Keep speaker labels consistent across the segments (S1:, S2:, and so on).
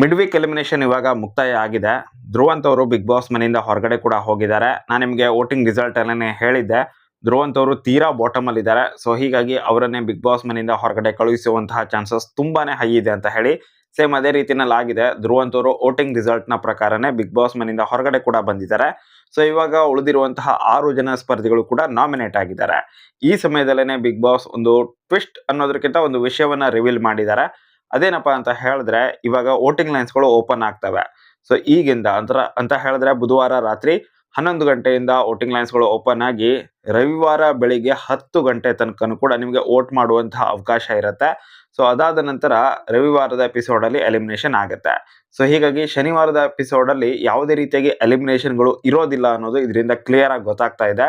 S1: Mid weak elimination ಇವಾಗ ಮುಕ್ತಾಯ ಆಗಿದೆ. ಧ್ರುವಂತ್ ಅವರು ಬಿಗ್ ಬಾಸ್ ಮನೆಯಿಂದ ಹೊರಗಡೆ ಕೂಡ ಹೋಗಿದ್ದಾರೆ. ನಾನು ನಿಮಗೆ ವೋಟಿಂಗ್ ರಿಸಲ್ಟ್ ಅಲ್ಲೇ ಹೇಳಿದ್ದೆ. ಧ್ರುವಂತ್ ಅವರು ತೀರಾ ಬಾಟಮ್ ಅಲ್ಲಿ ಇದ್ದಾರೆ. ಸೊ ಹೀಗಾಗಿ ಅವರನ್ನೇ ಬಿಗ್ ಬಾಸ್ ಮನೆಯಿಂದ ಹೊರಗಡೆ ಕಳುಹಿಸುವಂತಹ ಚಾನ್ಸಸ್ ತುಂಬಾನೇ ಹೈ ಇದೆ ಅಂತ ಹೇಳಿ ಸೇಮ್ ಅದೇ ರೀತಿನಲ್ಲಿ ಆಗಿದೆ. ಧ್ರುವಂತ್ ಅವರು ವೋಟಿಂಗ್ ರಿಸಲ್ಟ್ನ ಪ್ರಕಾರನೇ ಬಿಗ್ ಬಾಸ್ ಮನೆಯಿಂದ ಹೊರಗಡೆ ಕೂಡ ಬಂದಿದ್ದಾರೆ. ಸೊ ಇವಾಗ ಉಳಿದಿರುವಂತಹ ಆರು ಜನ ಸ್ಪರ್ಧಿಗಳು ಕೂಡ ನಾಮಿನೇಟ್ ಆಗಿದ್ದಾರೆ. ಈ ಸಮಯದಲ್ಲೇ ಬಿಗ್ ಬಾಸ್ ಒಂದು ಟ್ವಿಸ್ಟ್ ಅನ್ನೋದಕ್ಕಿಂತ ಒಂದು ವಿಷಯವನ್ನ ರಿವೀಲ್ ಮಾಡಿದ್ದಾರೆ. ಅದೇನಪ್ಪ ಅಂತ ಹೇಳಿದ್ರೆ, ಇವಾಗ ವೋಟಿಂಗ್ ಲೈನ್ಸ್ಗಳು ಓಪನ್ ಆಗ್ತವೆ. ಸೊ, ಈಗಿಂದ ಅಂತರ ಅಂತ ಹೇಳಿದ್ರೆ ಬುಧವಾರ ರಾತ್ರಿ ಹನ್ನೊಂದು ಗಂಟೆಯಿಂದ ವೋಟಿಂಗ್ ಲೈನ್ಸ್ಗಳು ಓಪನ್ ಆಗಿ ರವಿವಾರ ಬೆಳಿಗ್ಗೆ ಹತ್ತು ಗಂಟೆ ತನಕನೂ ಕೂಡ ನಿಮಗೆ ವೋಟ್ ಮಾಡುವಂತಹ ಅವಕಾಶ ಇರುತ್ತೆ. ಸೊ, ಅದಾದ ನಂತರ ರವಿವಾರದ ಎಪಿಸೋಡ್ ಅಲ್ಲಿ ಎಲಿಮಿನೇಷನ್ ಆಗುತ್ತೆ. ಸೊ, ಹೀಗಾಗಿ ಶನಿವಾರದ ಎಪಿಸೋಡ್ ಅಲ್ಲಿ ಯಾವುದೇ ರೀತಿಯಾಗಿ ಎಲಿಮಿನೇಷನ್ಗಳು ಇರೋದಿಲ್ಲ ಅನ್ನೋದು ಇದರಿಂದ ಕ್ಲಿಯರ್ ಆಗಿ ಗೊತ್ತಾಗ್ತಾ ಇದೆ.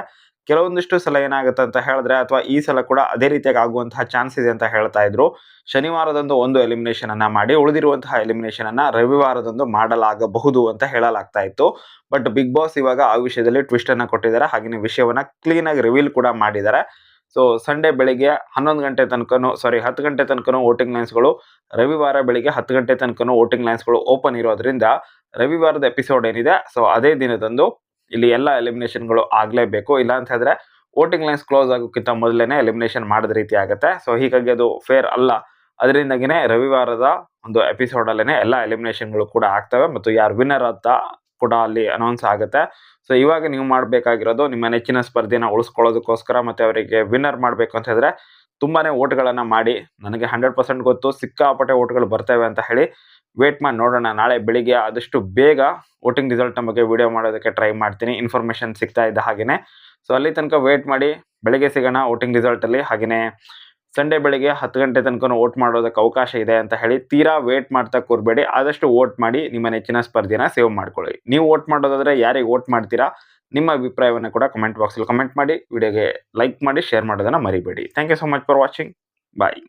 S1: ಕೆಲವೊಂದಿಷ್ಟು ಸಲ ಏನಾಗುತ್ತೆ ಅಂತ ಹೇಳಿದ್ರೆ ಅಥವಾ ಈ ಸಲ ಕೂಡ ಅದೇ ರೀತಿಯಾಗಿ ಆಗುವಂತಹ ಚಾನ್ಸ್ ಇದೆ ಅಂತ ಹೇಳ್ತಾ ಇದ್ರು. ಶನಿವಾರದಂದು ಒಂದು ಎಲಿಮಿನೇಷನ್ ಅನ್ನ ಮಾಡಿ, ಉಳಿದಿರುವಂತಹ ಎಲಿಮಿನೇಷನ್ ಅನ್ನ ರವಿವಾರದಂದು ಮಾಡಲಾಗಬಹುದು ಅಂತ ಹೇಳಲಾಗ್ತಾ ಇತ್ತು. ಬಟ್ ಬಿಗ್ ಬಾಸ್ ಇವಾಗ ಆ ವಿಷಯದಲ್ಲಿ ಟ್ವಿಸ್ಟ್ ಅನ್ನ ಕೊಟ್ಟಿದ್ದಾರೆ. ಹಾಗೆಯೇ ವಿಷಯವನ್ನ ಕ್ಲೀನ್ ಆಗಿ ರಿವೀಲ್ ಕೂಡ ಮಾಡಿದ್ದಾರೆ. ಸೊ ಸಂಡೇ ಬೆಳಿಗ್ಗೆ ಹನ್ನೊಂದು ಗಂಟೆ ತನಕನೂ ಸಾರಿ ಹತ್ತು ಗಂಟೆ ತನಕನೂ ವೋಟಿಂಗ್ ಲೈನ್ಸ್ಗಳು ರವಿವಾರ ಬೆಳಿಗ್ಗೆ ಹತ್ತು ಗಂಟೆ ತನಕನೂ ವೋಟಿಂಗ್ ಲೈನ್ಸ್ಗಳು ಓಪನ್ ಇರೋದ್ರಿಂದ ರವಿವಾರದ ಎಪಿಸೋಡ್ ಏನಿದೆ ಸೊ ಅದೇ ದಿನದಂದು ಇಲ್ಲಿ ಎಲ್ಲ ಎಲಿಮಿನೇಷನ್ಗಳು ಆಗಲೇಬೇಕು. ಇಲ್ಲ ಅಂತ ಹೇಳಿದ್ರೆ ವೋಟಿಂಗ್ ಲೈನ್ಸ್ ಕ್ಲೋಸ್ ಆಗೋಕ್ಕಿಂತ ಮೊದಲೇ ಎಲಿಮಿನೇಷನ್ ಮಾಡಿದ ರೀತಿ ಆಗುತ್ತೆ. ಸೊ ಹೀಗಾಗಿ ಅದು ಫೇರ್ ಅಲ್ಲ. ಅದರಿಂದಾಗಿನೇ ರವಿವಾರದ ಒಂದು ಎಪಿಸೋಡಲ್ಲೇ ಎಲ್ಲ ಎಲಿಮಿನೇಷನ್ಗಳು ಕೂಡ ಆಗ್ತವೆ ಮತ್ತು ಯಾರು ವಿನ್ನರ್ ಅಂತ ಕೂಡ ಅಲ್ಲಿ ಅನೌನ್ಸ್ ಆಗುತ್ತೆ. ಸೊ ಇವಾಗ ನೀವು ಮಾಡಬೇಕಾಗಿರೋದು ನಿಮ್ಮ ನೆಚ್ಚಿನ ಸ್ಪರ್ಧೆನ ಉಳಿಸ್ಕೊಳ್ಳೋದಕ್ಕೋಸ್ಕರ ಮತ್ತು ಅವರಿಗೆ ವಿನ್ನರ್ ಮಾಡಬೇಕು ಅಂತ ಹೇಳಿದ್ರೆ ತುಂಬಾನೇ ಓಟ್ಗಳನ್ನ ಮಾಡಿ, ನನಗೆ ಹಂಡ್ರೆಡ್ ಪರ್ಸೆಂಟ್ ಗೊತ್ತು, ಸಿಕ್ಕಾಪಟ್ಟೆ ಓಟ್ಗಳು ಬರ್ತವೆ ಅಂತ ಹೇಳಿ ವೇಟ್ ಮಾಡಿ ನೋಡೋಣ. ನಾಳೆ ಬೆಳಿಗ್ಗೆ ಆದಷ್ಟು ಬೇಗ ವೋಟಿಂಗ್ ರಿಸಲ್ಟ್ ಬಗ್ಗೆ ವಿಡಿಯೋ ಮಾಡೋದಕ್ಕೆ ಟ್ರೈ ಮಾಡ್ತೀನಿ. ಇನ್ಫಾರ್ಮೇಷನ್ ಸಿಗ್ತಾ ಇದ್ದ ಹಾಗೆಯೇ ಸೊ ಅಲ್ಲಿ ತನಕ ವೇಟ್ ಮಾಡಿ ಬೆಳಿಗ್ಗೆ ಸಿಗೋಣ ವೋಟಿಂಗ್ ರಿಸಲ್ಟಲ್ಲಿ ಹಾಗೆಯೇ ಸಂಡೇ ಬೆಳಿಗ್ಗೆ ಹತ್ತು ಗಂಟೆ ತನಕ ವೋಟ್ ಮಾಡೋದಕ್ಕೆ ಅವಕಾಶ ಇದೆ ಅಂತ ಹೇಳಿ ತೀರಾ ವೇಟ್ ಮಾಡ್ತಾ ಕೂರಬೇಡಿ. ಆದಷ್ಟು ವೋಟ್ ಮಾಡಿ ನಿಮ್ಮ ನೆಚ್ಚಿನ ಸ್ಪರ್ಧೆನ ಸೇವ್ ಮಾಡ್ಕೊಳ್ಳಿ. ನೀವು ವೋಟ್ ಮಾಡೋದಾದ್ರೆ ಯಾರಿಗೆ ವೋಟ್ ಮಾಡ್ತೀರಾ? ನಿಮ್ಮ ಅಭಿಪ್ರಾಯವನ್ನು ಕೂಡ ಕಮೆಂಟ್ ಬಾಕ್ಸಲ್ಲಿ ಕಮೆಂಟ್ ಮಾಡಿ. ವಿಡಿಯೋಗೆ ಲೈಕ್ ಮಾಡಿ ಶೇರ್ ಮಾಡೋದನ್ನು ಮರಿಬೇಡಿ. Thank you so much for watching bye